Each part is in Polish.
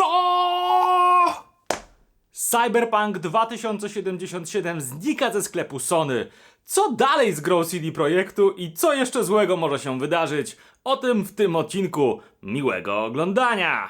Co? Cyberpunk 2077 znika ze sklepu Sony. Co dalej z grą CD Projektu i co jeszcze złego może się wydarzyć? O tym w tym odcinku. Miłego oglądania!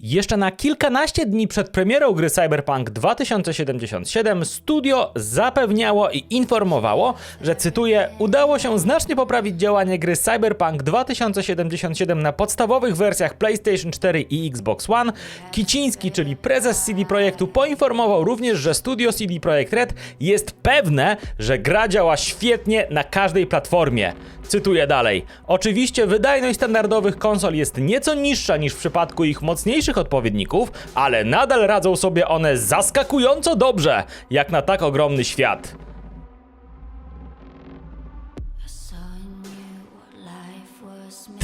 Jeszcze na kilkanaście dni przed premierą gry Cyberpunk 2077 studio zapewniało i informowało, że cytuję, udało się znacznie poprawić działanie gry Cyberpunk 2077 na podstawowych wersjach PlayStation 4 i Xbox One. Kiciński, czyli prezes CD Projektu, poinformował również, że studio CD Projekt Red jest pewne, że gra działa świetnie na każdej platformie. Cytuję dalej. Oczywiście wydajność standardowych konsol jest nieco niższa niż w przypadku ich mocniejszych odpowiedników, ale nadal radzą sobie one zaskakująco dobrze, jak na tak ogromny świat.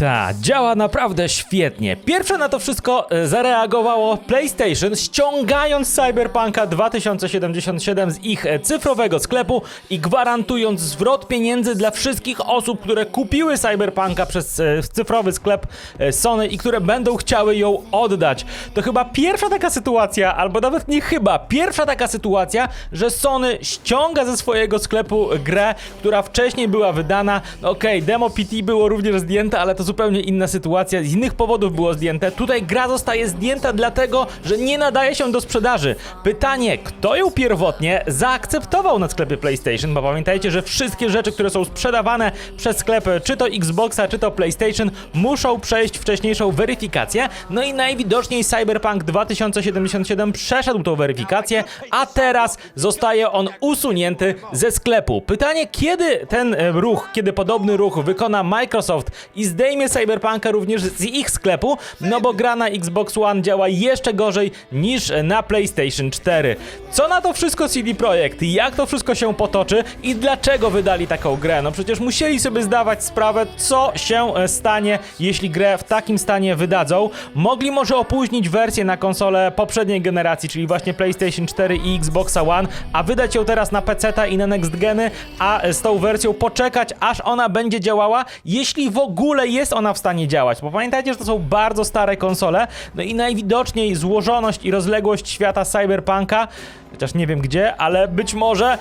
Ta, działa naprawdę świetnie. Pierwsze na to wszystko e, zareagowało PlayStation, ściągając Cyberpunka 2077 z ich e, cyfrowego sklepu i gwarantując zwrot pieniędzy dla wszystkich osób, które kupiły Cyberpunka przez e, cyfrowy sklep Sony i które będą chciały ją oddać. To chyba pierwsza taka sytuacja, albo nawet nie chyba, pierwsza taka sytuacja, że Sony ściąga ze swojego sklepu grę, która wcześniej była wydana. No Okej, demo PT było również zdjęte, ale to zupełnie inna sytuacja. Z innych powodów było zdjęte. Tutaj gra zostaje zdjęta dlatego, że nie nadaje się do sprzedaży. Pytanie, kto ją pierwotnie zaakceptował na sklepie PlayStation, bo pamiętajcie, że wszystkie rzeczy, które są sprzedawane przez sklep, czy to Xboxa, czy to PlayStation, muszą przejść wcześniejszą weryfikację. No i najwidoczniej Cyberpunk 2077 przeszedł tą weryfikację, a teraz zostaje on usunięty ze sklepu. Pytanie, kiedy ten ruch, kiedy podobny ruch wykona Microsoft i zdejmie Cyberpunka również z ich sklepu, no bo gra na Xbox One działa jeszcze gorzej niż na PlayStation 4. Co na to wszystko CD Projekt? Jak to wszystko się potoczy i dlaczego wydali taką grę? No przecież musieli sobie zdawać sprawę, co się e, stanie, jeśli grę w takim stanie wydadzą. Mogli może opóźnić wersję na konsolę poprzedniej generacji, czyli właśnie PlayStation 4 i Xbox One, a wydać ją teraz na PC i na next geny, a z tą wersją poczekać, aż ona będzie działała, jeśli w ogóle jest ona w stanie działać. Bo pamiętajcie, że to są bardzo stare konsole, no i najwidoczniej złożoność i rozległość świata Cyberpunka, chociaż nie wiem gdzie, ale być może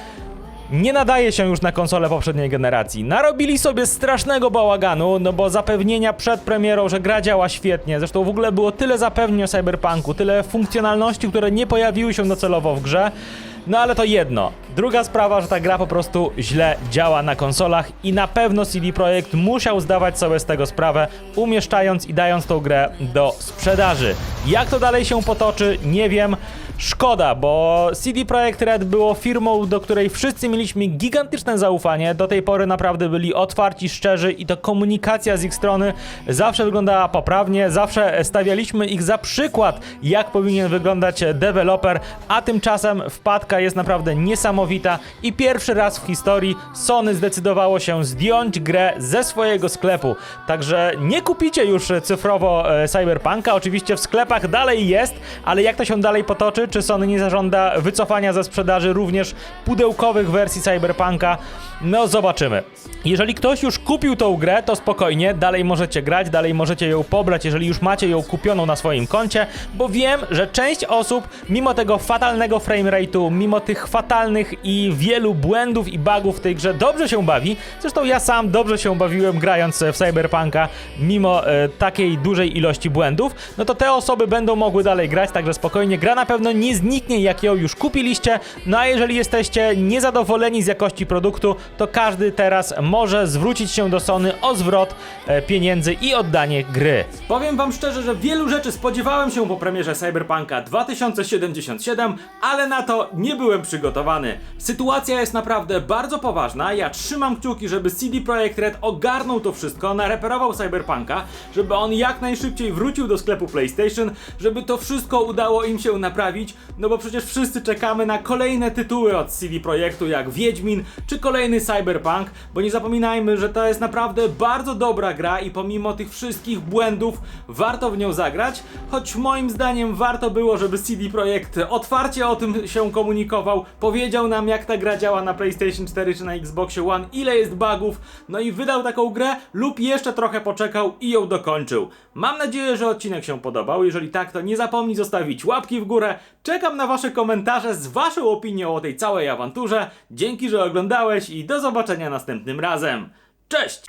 nie nadaje się już na konsole poprzedniej generacji. Narobili sobie strasznego bałaganu, no bo zapewnienia przed premierą, że gra działa świetnie. Zresztą w ogóle było tyle zapewnień o Cyberpunku, tyle funkcjonalności, które nie pojawiły się docelowo w grze. No ale to jedno. Druga sprawa, że ta gra po prostu źle działa na konsolach i na pewno CD Projekt musiał zdawać sobie z tego sprawę, umieszczając i dając tą grę do sprzedaży. Jak to dalej się potoczy, nie wiem. Szkoda, bo CD Projekt Red było firmą, do której wszyscy mieliśmy gigantyczne zaufanie. Do tej pory naprawdę byli otwarci, szczerzy i to komunikacja z ich strony zawsze wyglądała poprawnie, zawsze stawialiśmy ich za przykład, jak powinien wyglądać deweloper, a tymczasem wpadka jest naprawdę niesamowita i pierwszy raz w historii Sony zdecydowało się zdjąć grę ze swojego sklepu. Także nie kupicie już cyfrowo e, Cyberpunka, oczywiście w sklepach dalej jest, ale jak to się dalej potoczy, czy Sony nie zażąda wycofania ze sprzedaży również pudełkowych wersji Cyberpunka? No zobaczymy. Jeżeli ktoś już kupił tą grę, to spokojnie, dalej możecie grać, dalej możecie ją pobrać, jeżeli już macie ją kupioną na swoim koncie, bo wiem, że część osób, mimo tego fatalnego framerate'u, mimo tych fatalnych i wielu błędów i bugów w tej grze, dobrze się bawi. Zresztą ja sam dobrze się bawiłem grając w Cyberpunka, mimo e, takiej dużej ilości błędów, no to te osoby będą mogły dalej grać, także spokojnie. Gra na pewno nie zniknie, jak ją już kupiliście, no a jeżeli jesteście niezadowoleni z jakości produktu, to każdy teraz może zwrócić się do Sony o zwrot e, pieniędzy i oddanie gry. Powiem wam szczerze, że wielu rzeczy spodziewałem się po premierze Cyberpunka 2077, ale na to nie byłem przygotowany. Sytuacja jest naprawdę bardzo poważna. Ja trzymam kciuki, żeby CD Projekt Red ogarnął to wszystko, nareperował Cyberpunka, żeby on jak najszybciej wrócił do sklepu PlayStation, żeby to wszystko udało im się naprawić zrobić, no bo przecież wszyscy czekamy na kolejne tytuły od CD Projektu, jak Wiedźmin czy kolejny Cyberpunk, bo nie zapominajmy, że to jest naprawdę bardzo dobra gra i pomimo tych wszystkich błędów warto w nią zagrać, choć moim zdaniem warto było, żeby CD Projekt otwarcie o tym się komunikował, powiedział nam jak ta gra działa na PlayStation 4 czy na Xboxie One, ile jest bugów, no i wydał taką grę lub jeszcze trochę poczekał i ją dokończył. Mam nadzieję, że odcinek się podobał, jeżeli tak, to nie zapomnij zostawić łapki w górę, czekam na wasze komentarze z waszą opinią o tej całej awanturze, dzięki, że oglądałeś i do zobaczenia następnym razem. Cześć!